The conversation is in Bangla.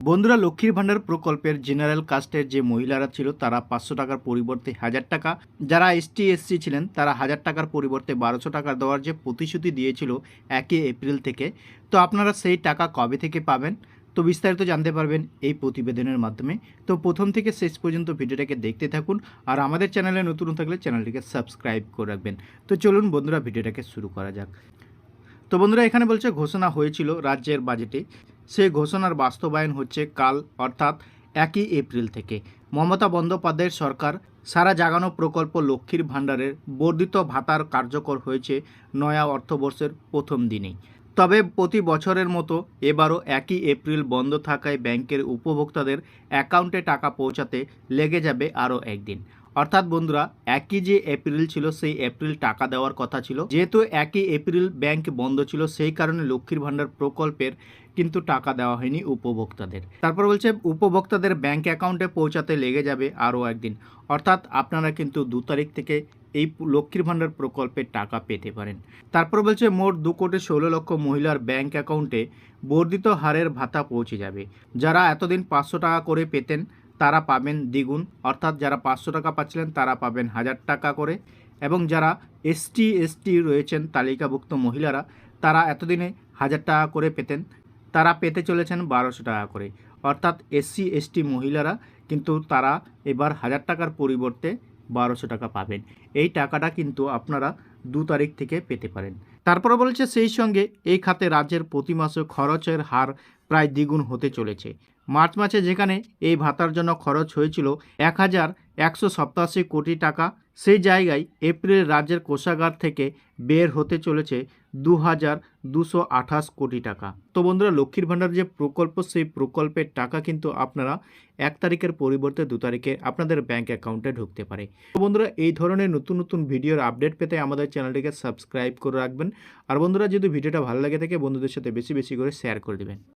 বন্ধুরা, লক্ষ্মীর ভাণ্ডার প্রকল্পের জেনারেল কাস্টের যে মহিলারা ছিল, তারা পাঁচশো টাকার পরিবর্তে হাজার টাকা। যারা এসটি এসসি ছিলেন, তারা হাজার টাকার পরিবর্তে বারোশো টাকা দেওয়ার যে প্রতিশ্রুতি দিয়েছিল একই এপ্রিল থেকে। তো আপনারা সেই টাকা কবে থেকে পাবেন? তো বিস্তারিত জানতে পারবেন এই প্রতিবেদনের মাধ্যমে। তো প্রথম থেকে শেষ পর্যন্ত ভিডিওটাকে দেখতে থাকুন আর আমাদের চ্যানেলে নতুন থাকলে চ্যানেলটিকে সাবস্ক্রাইব করে রাখবেন। তো চলুন বন্ধুরা, ভিডিওটাকে শুরু করা যাক। তো বন্ধুরা, এখানে বলছে, ঘোষণা হয়েছিল রাজ্যের বাজেটে সেই ঘোষণার বাস্তবায়ন হচ্ছে কাল, অর্থাৎ একই এপ্রিল থেকে। মমতা বন্দ্যোপাধ্যায়ের সরকার সারা জাগানো প্রকল্প লক্ষ্মীর ভাণ্ডারের বর্ধিত ভাতার কার্যকর হয়েছে নয়া অর্থবর্ষের প্রথম দিনেই। তবে প্রতি বছরের মতো এবারও একই এপ্রিল বন্ধ থাকায় ব্যাংকের উপভোক্তাদের অ্যাকাউন্টে টাকা পৌঁছাতে লেগে যাবে আরও একদিন। অর্থাৎ বন্ধুরা, একই যে এপ্রিল ছিল, সেই এপ্রিল টাকা দেওয়ার কথা ছিল। যেহেতু একই এপ্রিল ব্যাংক বন্ধ ছিল, সেই কারণে লক্ষ্মীর ভাণ্ডার প্রকল্পের কিন্তু টাকা দেওয়া হয়নি উপভোক্তাদের। তারপর বলছে, উপভোক্তাদের ব্যাংক অ্যাকাউন্টে পৌঁছাতে লেগে যাবে আরও একদিন। অর্থাৎ আপনারা কিন্তু দু তারিখ থেকে এই লক্ষ্মীর ভাণ্ডার প্রকল্পের টাকা পেতে পারেন। তারপর বলছে, মোট দু কোটি ষোলো লক্ষ মহিলার ব্যাংক অ্যাকাউন্টে বর্ধিত হারের ভাতা পৌঁছে যাবে। যারা এতদিন পাঁচশো টাকা করে পেতেন, তারা পাবেন দ্বিগুণ। অর্থাৎ যারা পাঁচশো টাকা পাচ্ছিলেন, তারা পাবেন হাজার টাকা করে। এবং যারা এসটি এসটি রয়েছেন, তালিকাভুক্ত মহিলারা, তারা এতদিনে হাজার টাকা করে পেতেন। তারা পেতে চলেছেন বারোশো টাকা করে। অর্থাৎ এসসি, এসটি মহিলারা কিন্তু তারা এবার হাজার টাকার পরিবর্তে বারোশো টাকা পাবেন। এই টাকাটা কিন্তু আপনারা দু তারিখ থেকে পেতে পারেন। তারপরে বলেছে সেই সঙ্গে এই খাতে রাজ্যের প্রতি মাসে খরচের হার প্রায় দ্বিগুণ হতে চলেছে। মার্চ মাসে যেখানে এই ভাতার জন্য খরচ হয়েছিল এক হাজার একশো সপ্তাশি কোটি টাকা সেই জায়গায় এপ্রিল রাজ্যের কোষাগার থেকে বের হতে চলেছে দু হাজার দুশো আঠাশ কোটি টাকা। তো বন্ধুরা, লক্ষ্মীর ভাণ্ডার যে প্রকল্প, সেই প্রকল্পের টাকা কিন্তু আপনারা এক তারিখের পরিবর্তে দু তারিখে আপনাদের ব্যাংক অ্যাকাউন্টে ঢুকতে পারে। তো বন্ধুরা, এই ধরনের নতুন নতুন ভিডিওর আপডেট পেতে আমাদের চ্যানেলটিকে সাবস্ক্রাইব করে রাখবেন। আর বন্ধুরা, যদি ভিডিওটা ভালো লাগে থাকে, বন্ধুদের সাথে বেশি বেশি করে শেয়ার করে দেবেন।